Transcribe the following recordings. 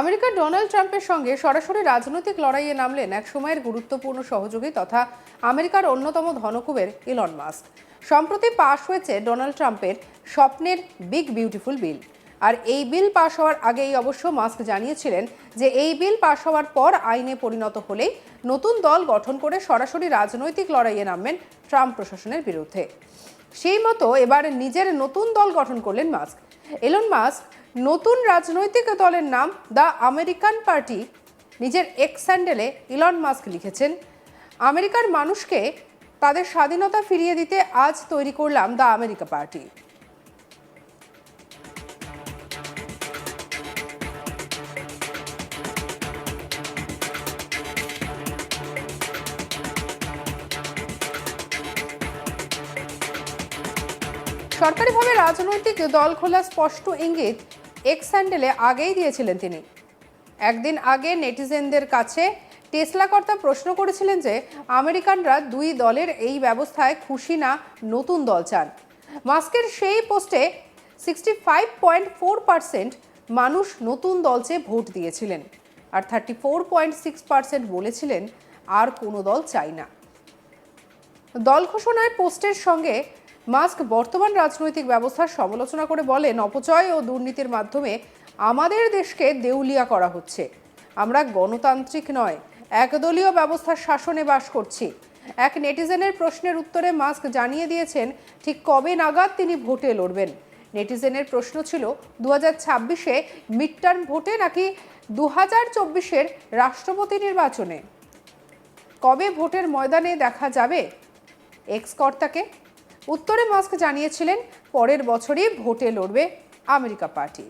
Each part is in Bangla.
আমেরিকার ডোনাল্ড ট্রাম্পের সঙ্গে সরাসরি রাজনৈতিক লড়াইয়ে নামলেন এক সময়ের গুরুত্বপূর্ণ সহযোগী তথা আমেরিকার অন্যতম ধনকুবের ইলন মাস্ক। সম্প্রতি পাশ হয়েছে ডোনাল্ড ট্রাম্পের স্বপ্নের বিগ বিউটিফুল বিল। আর এই বিল পাশ হওয়ার আগেই অবশ্য মাস্ক জানিয়েছিলেন যে এই বিল পাশ হওয়ার পর আইনে পরিণত হলেই নতুন দল গঠন করে সরাসরি রাজনৈতিক লড়াইয়ে নামবেন ট্রাম্প প্রশাসনের বিরুদ্ধে। সেই মতো এবার নিজের নতুন দল গঠন করলেন মাস্ক। এলন মাস্ক নতুন রাজনৈতিক দলের নাম দ্য আমেরিকান পার্টি নিজের এক্স স্যান্ডেলে ইলন মাস্ক লিখেছেন। আমেরিকার মানুষকে তাদের স্বাধীনতা ফিরিয়ে দিতে আজ তৈরি করলাম দ্য আমেরিকা পার্টি। সরকারিভাবে রাজনৈতিক দল খোলা স্পষ্ট ইঙ্গিত এক্স স্যান্ডেলে আগেই দিয়েছিলেন তিনি। একদিন আগে নেটিজেনদের কাছে টেসলা কর্তা প্রশ্ন করেছিলেন যে, আমেরিকানরা দুই দলের এই ব্যবস্থায় খুশি না, নতুন দল চান। মাস্কের সেই পোস্টে sixty five point four percent মানুষ নতুন দল চেয়ে ভোট দিয়েছিলেন আর thirty four point six percent বলেছিলেন, আর কোনো দল চাই না। দল ঘোষণায় পোস্টের সঙ্গে মাস্ক বর্তমান রাজনৈতিক ব্যবস্থার সমালোচনা করে বলেন, অপচয় ও দুর্নীতির মাধ্যমে আমাদের দেশকে দেউলিয়া করা হচ্ছে। আমরা গণতান্ত্রিক নয়, একদলীয় ব্যবস্থার শাসনে বাস করছি। এক নেটিজেনের প্রশ্নের উত্তরে মাস্ক জানিয়ে দিয়েছেন, ঠিক কবে নাগাদ তিনি ভোটে লড়বেন? নেটিজেনের প্রশ্ন ছিল দু হাজার ছাব্বিশে মিড টার্ম ভোটে নাকি দু হাজার চব্বিশের রাষ্ট্রপতি নির্বাচনে? কবে ভোটের ময়দানে দেখা যাবে? এক্স কর্তাকে উত্তরে মাস্ক জানিয়েছিলেন পরের বছরই ভোটে লড়বে আমেরিকা পার্টি।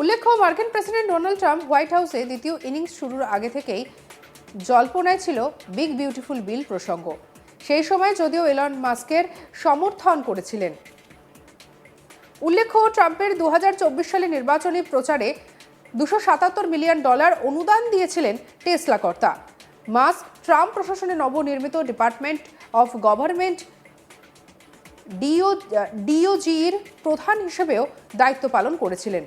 উল্লেখ্য, মার্কিন প্রেসিডেন্ট ডোনাল্ড ট্রাম্প হোয়াইট হাউসে দ্বিতীয় ইনিংস শুরুর আগে থেকেই জল্পনায় ছিল বিগ বিউটিফুল বিল প্রসঙ্গ। সেই সময় যদিও এলন মাস্কের সমর্থন করেছিলেন। উল্লেখ্য, ট্রাম্পের দু সালে নির্বাচনী প্রচারে দুশো সাতাত্তর মিলিয়ন ডলার অনুদান দিয়েছিলেন টেসলা কর্তা। মাস্ক, ট্রাম্প প্রশাসনে নবনির্মিত ডিপার্টমেন্ট অফ গভর্নমেন্ট ডিও ডিওজির প্রধান হিসেবেও দায়িত্ব পালন করেছিলেন।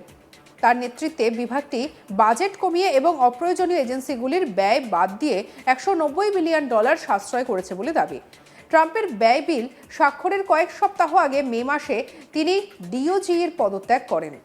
তার নেতৃত্বে বিভাগটি বাজেট কমিয়ে এবং অপ্রয়োজনীয় এজেন্সিগুলির ব্যয় বাদ দিয়ে একশো নব্বই বিলিয়ন ডলার সাশ্রয় করেছে বলে দাবি। ট্রাম্পের ব্যয় বিল স্বাক্ষরের কয়েক সপ্তাহ আগে মে মাসে তিনি ডিওজি এর পদত্যাগ করেন।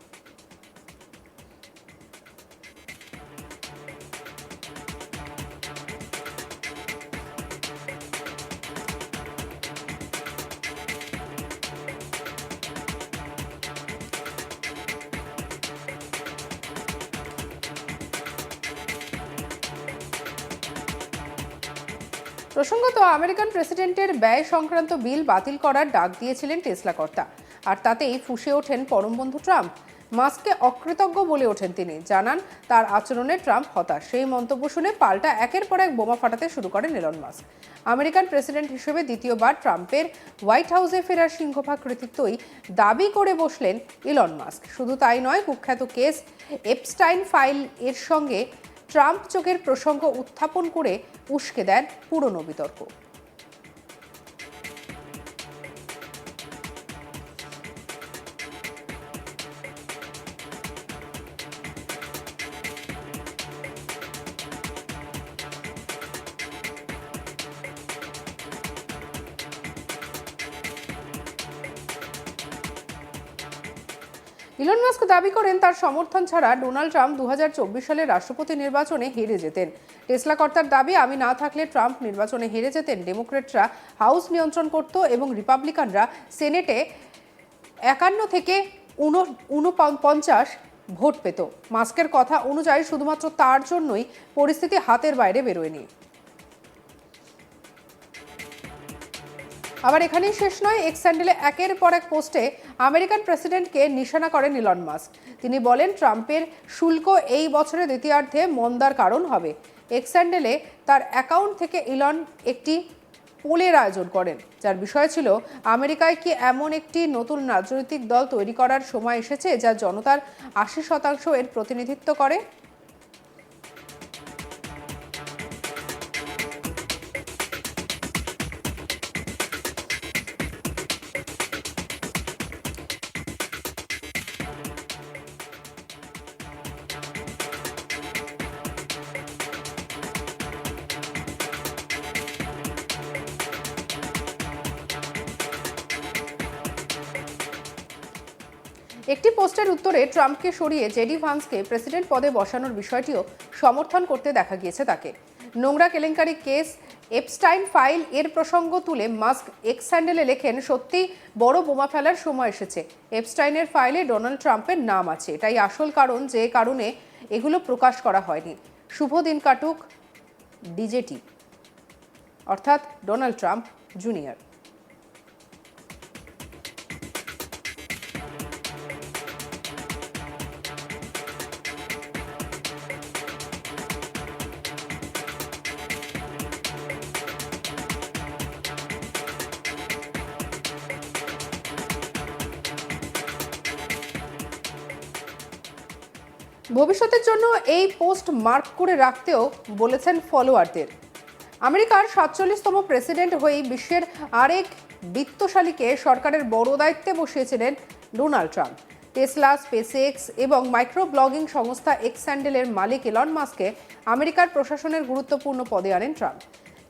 প্রসঙ্গত, আমেরিকান প্রেসিডেন্টের ব্যয় সংক্রান্ত বিল বাতিল করার ডাক দিয়েছিলেন টেসলা কর্তা। আর তাতেই ফুসে ওঠেন পরমবন্ধু ট্রাম্প। মাস্ককে অকৃতজ্ঞ বলে ওঠেন তিনি। জানান, তার আচরণে ট্রাম্প হতাশ। সেই মন্তব্য শুনে পাল্টা একের পর এক বোমা ফাটাতে শুরু করেন এলন মাস্ক। আমেরিকান প্রেসিডেন্ট হিসেবে দ্বিতীয়বার ট্রাম্পের হোয়াইট হাউসে ফেরার সিংহভাগ কৃতিত্বই দাবি করে বসলেন ইলন মাস্ক। শুধু তাই নয়, কুখ্যাত কেস এপস্টাইন ফাইল এর সঙ্গে ট্রাম্প যোগের প্রসঙ্গ উত্থাপন করে উস্কে দেন পুরনো বিতর্ক। ইলন মাস্ক দাবি করেন তার সমর্থন ছাড়া ডোনাল্ড ট্রাম্প দু হাজার চব্বিশ সালের রাষ্ট্রপতি নির্বাচনে হেরে যেতেন। টেসলা কর্তার দাবি, আমি না থাকলে ট্রাম্প নির্বাচনে হেরে যেতেন। ডেমোক্রেটরা হাউস নিয়ন্ত্রণ করত এবং রিপাবলিকানরা সেনেটে একান্ন থেকে উনপঞ্চাশ ভোট পেত। মাস্কের কথা অনুযায়ী শুধুমাত্র তার জন্যই পরিস্থিতি হাতের বাইরে বেরোয়নি। আবার এখানেই শেষ নয় এক্স স্যান্ডেলে একের পর এক পোস্টে আমেরিকান প্রেসিডেন্টকে নিশানা করেন ইলন মাস্ক। তিনি বলেন, ট্রাম্পের শুল্ক এই বছরের দ্বিতীয়ার্ধে মন্দার কারণ হবে। এক্স স্যান্ডেলে তার অ্যাকাউন্ট থেকে ইলন একটি পোলের আয়োজন করেন, যার বিষয় ছিল, আমেরিকায় কি এমন একটি নতুন রাজনৈতিক দল তৈরি করার সময় এসেছে যা জনতার আশি শতাংশ এর প্রতিনিধিত্ব করে? একটি পোস্টের উত্তরে ট্রাম্পকে সরিয়ে জেডি ভান্সকে প্রেসিডেন্ট পদে বসানোর বিষয়টিও সমর্থন করতে দেখা গিয়েছে তাকে। নোংরা কেলেঙ্কারি কেস, এপস্টাইন ফাইল এর প্রসঙ্গ তুলে মাস্ক এক্স স্যান্ডেলে লেখেন, সত্যি বড় বোমা ফেলার সময় এসেছে। এপস্টাইনের ফাইলে ডোনাল্ড ট্রাম্পের নাম আছে। এটাই আসল কারণ, যে কারণে এগুলো প্রকাশ করা হয়নি। শুভ দিন কাটুক, ডিজেটি। অর্থাৎ ডোনাল্ড ট্রাম্প জুনিয়র। ভবিষ্যতের জন্য এই পোস্ট মার্ক করে রাখতেও বলেছেন ফলোয়ারদের। আমেরিকার সাতচল্লিশতম প্রেসিডেন্ট হয়েই বিশ্বের আরেক বিত্তশালীকে সরকারের বড় দায়িত্বে বসিয়েছিলেন ডোনাল্ড ট্রাম্প। টেসলা, স্পেসএক্স এবং মাইক্রো ব্লগিং সংস্থা এক্স স্যান্ডেলের মালিক ইলন মাস্ককে আমেরিকার প্রশাসনের গুরুত্বপূর্ণ পদে আনেন ট্রাম্প।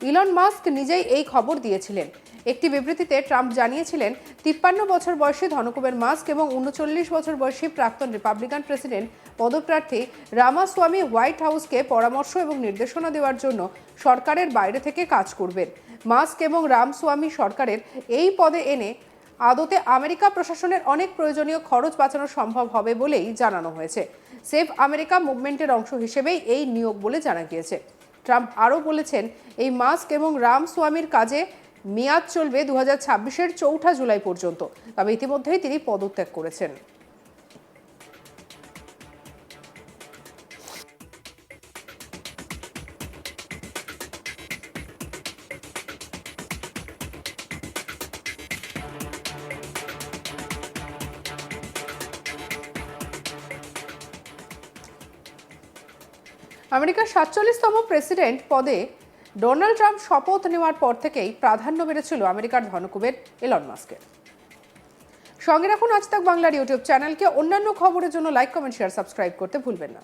ইলন মাস্ক নিজেই এই খবর দিয়েছিলেন একটি বিবৃতিতে ট্রাম্প জানিয়েছিলেন, তিপ্পান্ন বছর বয়সী ধনকুবের মাস্ক এবং উনচল্লিশ বছর বয়সী প্রাক্তন রিপাবলিকান প্রেসিডেন্ট পদপ্রার্থী রামাস্বামী হোয়াইট হাউসকে পরামর্শ এবং নির্দেশনা দেওয়ার জন্য সরকারের বাইরে থেকে কাজ করবেন। মাস্ক এবং রামস্বামী সরকারের এই পদে এনে আদতে আমেরিকা প্রশাসনের অনেক প্রয়োজনীয় খরচ বাঁচানো সম্ভব হবে বলেই জানানো হয়েছে। সেভ আমেরিকা মুভমেন্টের অংশ হিসেবেই এই নিয়োগ বলে জানা গিয়েছে। ট্রাম্প আরও বলেছেন, এই মাস্ক এবং রামস্বামীর কাজে মেয়াদ চলবে দু হাজার ছাব্বিশের চৌঠা জুলাই পর্যন্ত। তবে ইতিমধ্যেই তিনি পদত্যাগ করেছেন। আমেরিকার সাতচল্লিশতম প্রেসিডেন্ট পদে ডোনাল্ড ট্রাম্প শপথ নেওয়ার পর থেকেই প্রাধান্য বেড়েছিল আমেরিকার ধনকুবের এলন মাস্কের। সঙ্গে রাখুন আজ তাক বাংলার ইউটিউব চ্যানেলকে। অন্যান্য খবরের জন্য লাইক, কমেন্ট, শেয়ার, সাবস্ক্রাইব করতে ভুলবেন না।